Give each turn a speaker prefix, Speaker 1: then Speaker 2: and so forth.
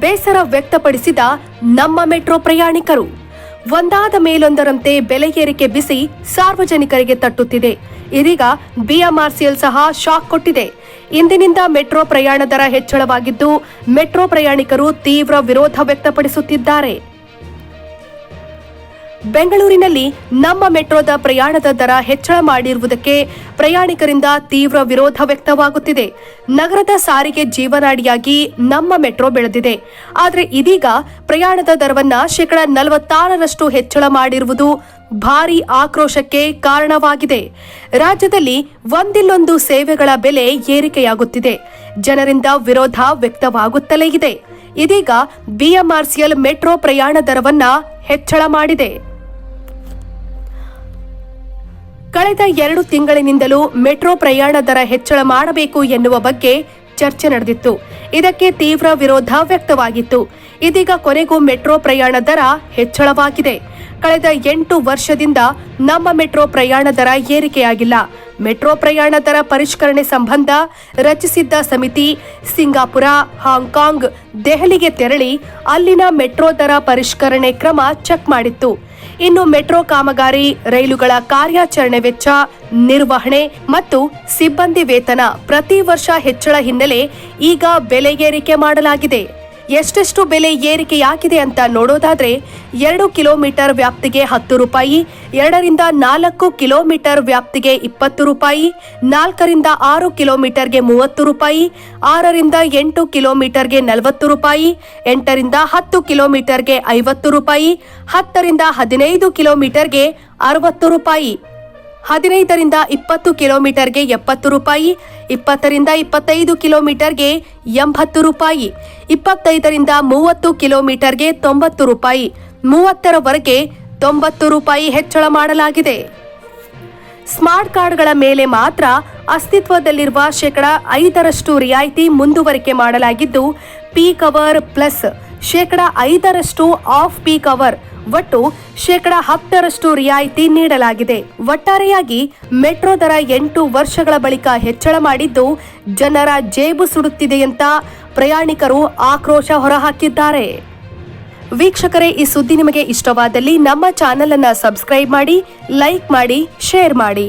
Speaker 1: ಬೇಸರ ವ್ಯಕ್ತಪಡಿಸಿದ ನಮ್ಮ ಮೆಟ್ರೋ ಪ್ರಯಾಣಿಕರು. ಒಂದಾದ ಮೇಲೊಂದರಂತೆ ಬೆಲೆ ಏರಿಕೆ ಬಿಸಿ ಸಾರ್ವಜನಿಕರಿಗೆ ತಟ್ಟುತ್ತಿದೆ. ಇದೀಗ ಬಿಎಂಆರ್ಸಿಎಲ್ ಸಹ ಶಾಕ್ ಕೊಟ್ಟಿದೆ. ಇಂದಿನಿಂದ ಮೆಟ್ರೋ ಪ್ರಯಾಣ ದರ ಹೆಚ್ಚಳವಾಗಿದ್ದು, ಮೆಟ್ರೋ ಪ್ರಯಾಣಿಕರು ತೀವ್ರ ವಿರೋಧ ವ್ಯಕ್ತಪಡಿಸುತ್ತಿದ್ದಾರೆ. ಬೆಂಗಳೂರಿನಲ್ಲಿ ನಮ್ಮ ಮೆಟ್ರೋದ ಪ್ರಯಾಣದ ದರ ಹೆಚ್ಚಳ ಮಾಡಿರುವುದಕ್ಕೆ ಪ್ರಯಾಣಿಕರಿಂದ ತೀವ್ರ ವಿರೋಧ ವ್ಯಕ್ತವಾಗುತ್ತಿದೆ. ನಗರದ ಸಾರಿಗೆ ಜೀವನಾಡಿಯಾಗಿ ನಮ್ಮ ಮೆಟ್ರೋ ಬೆಳೆದಿದೆ. ಆದರೆ ಇದೀಗ ಪ್ರಯಾಣದ ದರವನ್ನ ಶೇಕಡ ನಲವತ್ತಾರರಷ್ಟು ಹೆಚ್ಚಳ ಮಾಡಿರುವುದು ಭಾರಿ ಆಕ್ರೋಶಕ್ಕೆ ಕಾರಣವಾಗಿದೆ. ರಾಜ್ಯದಲ್ಲಿ ಒಂದಿಲ್ಲೊಂದು ಸೇವೆಗಳ ಬೆಲೆ ಏರಿಕೆಯಾಗುತ್ತಿದೆ. ಜನರಿಂದ ವಿರೋಧ ವ್ಯಕ್ತವಾಗುತ್ತಲೇ ಇದೆ. ಇದೀಗ ಬಿಎಂಆರ್ಸಿಎಲ್ ಮೆಟ್ರೋ ಪ್ರಯಾಣ ದರವನ್ನ ಹೆಚ್ಚಳ ಮಾಡಿದೆ. ಕಳೆದ ಎರಡು ತಿಂಗಳಿನಿಂದಲೂ ಮೆಟ್ರೋ ಪ್ರಯಾಣ ದರ ಹೆಚ್ಚಳ ಮಾಡಬೇಕು ಎನ್ನುವ ಬಗ್ಗೆ ಚರ್ಚೆ ನಡೆದಿತ್ತು. ಇದಕ್ಕೆ ತೀವ್ರ ವಿರೋಧ ವ್ಯಕ್ತವಾಗಿತ್ತು. ಇದೀಗ ಕೊನೆಗೂ ಮೆಟ್ರೋ ಪ್ರಯಾಣ ದರ ಹೆಚ್ಚಳವಾಗಿದೆ. ಕಳೆದ ಎಂಟು ವರ್ಷದಿಂದ ನಮ್ಮ ಮೆಟ್ರೋ ಪ್ರಯಾಣ ದರ ಏರಿಕೆಯಾಗಿಲ್ಲ. ಮೆಟ್ರೋ ಪ್ರಯಾಣ ದರ ಪರಿಷ್ಕರಣೆ ಸಂಬಂಧ ರಚಿಸಿದ್ದ ಸಮಿತಿ ಸಿಂಗಾಪುರ, ಹಾಂಗ್ಕಾಂಗ್, ದೆಹಲಿಗೆ ತೆರಳಿ ಅಲ್ಲಿನ ಮೆಟ್ರೋ ದರ ಪರಿಷ್ಕರಣೆ ಕ್ರಮ ಚೆಕ್ ಮಾಡಿತ್ತು. ಇನ್ನು ಮೆಟ್ರೋ ಕಾಮಗಾರಿ, ರೈಲುಗಳ ಕಾರ್ಯಾಚರಣೆ ವೆಚ್ಚ, ನಿರ್ವಹಣೆ ಮತ್ತು ಸಿಬ್ಬಂದಿ ವೇತನ ಪ್ರತಿ ವರ್ಷ ಹೆಚ್ಚಳ ಹಿನ್ನೆಲೆ ಈಗ ಬೆಲೆ ಏರಿಕೆ ಮಾಡಲಾಗಿದೆ. ಎಷ್ಟೆಷ್ಟು ಬೆಲೆ ಏರಿಕೆಯಾಗಿದೆ ಅಂತ ನೋಡೋದಾದ್ರೆ ಎರಡು ಕಿಲೋಮೀಟರ್ ವ್ಯಾಪ್ತಿಗೆ ಹತ್ತು ರೂಪಾಯಿ, ಎರಡರಿಂದ ನಾಲ್ಕು ಕಿಲೋಮೀಟರ್ ವ್ಯಾಪ್ತಿಗೆ ಇಪ್ಪತ್ತು ರೂಪಾಯಿ, ನಾಲ್ಕರಿಂದ ಆರು ಕಿಲೋಮೀಟರ್ಗೆ ಮೂವತ್ತು ರೂಪಾಯಿ, ಆರರಿಂದ ಎಂಟು ಕಿಲೋಮೀಟರ್ಗೆ ನಲವತ್ತು ರೂಪಾಯಿ, ಎಂಟರಿಂದ ಹತ್ತು ಕಿಲೋಮೀಟರ್ಗೆ ಐವತ್ತು ರೂಪಾಯಿ, ಹತ್ತರಿಂದ ಹದಿನೈದು ಕಿಲೋಮೀಟರ್ಗೆ ಅರವತ್ತು ರೂಪಾಯಿ. ಹದಿನೈದರಿಂದ ಇಪ್ಪತ್ತು ಕಿಲೋಮೀಟರ್ಗೆ ಎಪ್ಪತ್ತು ರೂಪಾಯಿ, ಇಪ್ಪತ್ತರಿಂದ ಇಪ್ಪತ್ತೈದು ಕಿಲೋಮೀಟರ್ಗೆ ಎಂಬತ್ತು ರೂಪಾಯಿ, ಇಪ್ಪತ್ತೈದರಿಂದ ಮೂವತ್ತು ಕಿಲೋಮೀಟರ್ಗೆ ತೊಂಬತ್ತು ರೂಪಾಯಿ, ಮೂವತ್ತರವರೆಗೆ ತೊಂಬತ್ತು ರೂಪಾಯಿ ಹೆಚ್ಚಳ ಮಾಡಲಾಗಿದೆ. ಸ್ಮಾರ್ಟ್ ಕಾರ್ಡ್ಗಳ ಮೇಲೆ ಮಾತ್ರ ಅಸ್ತಿತ್ವದಲ್ಲಿರುವ ಶೇಕಡ ಐದರಷ್ಟು ರಿಯಾಯಿತಿ ಮುಂದುವರಿಕೆ ಮಾಡಲಾಗಿದ್ದು ಪೀಕ್ ಅವರ್ ಪ್ಲಸ್ ಶೇಕಡ ಐದರಷ್ಟು ಆಫ್ ಪೀಕ್ ಅವರ್ ಒಟ್ಟು ಶೇಕಡ ಹತ್ತರಷ್ಟು ರಿಯಾಯಿತಿ ನೀಡಲಾಗಿದೆ. ಒಟ್ಟಾರೆಯಾಗಿ ಮೆಟ್ರೋ ದರ ಎಂಟು ವರ್ಷಗಳ ಬಳಿಕ ಹೆಚ್ಚಳ ಮಾಡಿದ್ದು ಜನರ ಜೇಬು ಸುಡುತ್ತಿದೆ ಅಂತ ಪ್ರಯಾಣಿಕರು ಆಕ್ರೋಶ ಹೊರಹಾಕಿದ್ದಾರೆ. ವೀಕ್ಷಕರೇ, ಈ ಸುದ್ದಿ ನಿಮಗೆ ಇಷ್ಟವಾದಲ್ಲಿ ನಮ್ಮ ಚಾನೆಲ್ ಅನ್ನ ಸಬ್ಸ್ಕ್ರೈಬ್ ಮಾಡಿ, ಲೈಕ್ ಮಾಡಿ, ಶೇರ್ ಮಾಡಿ.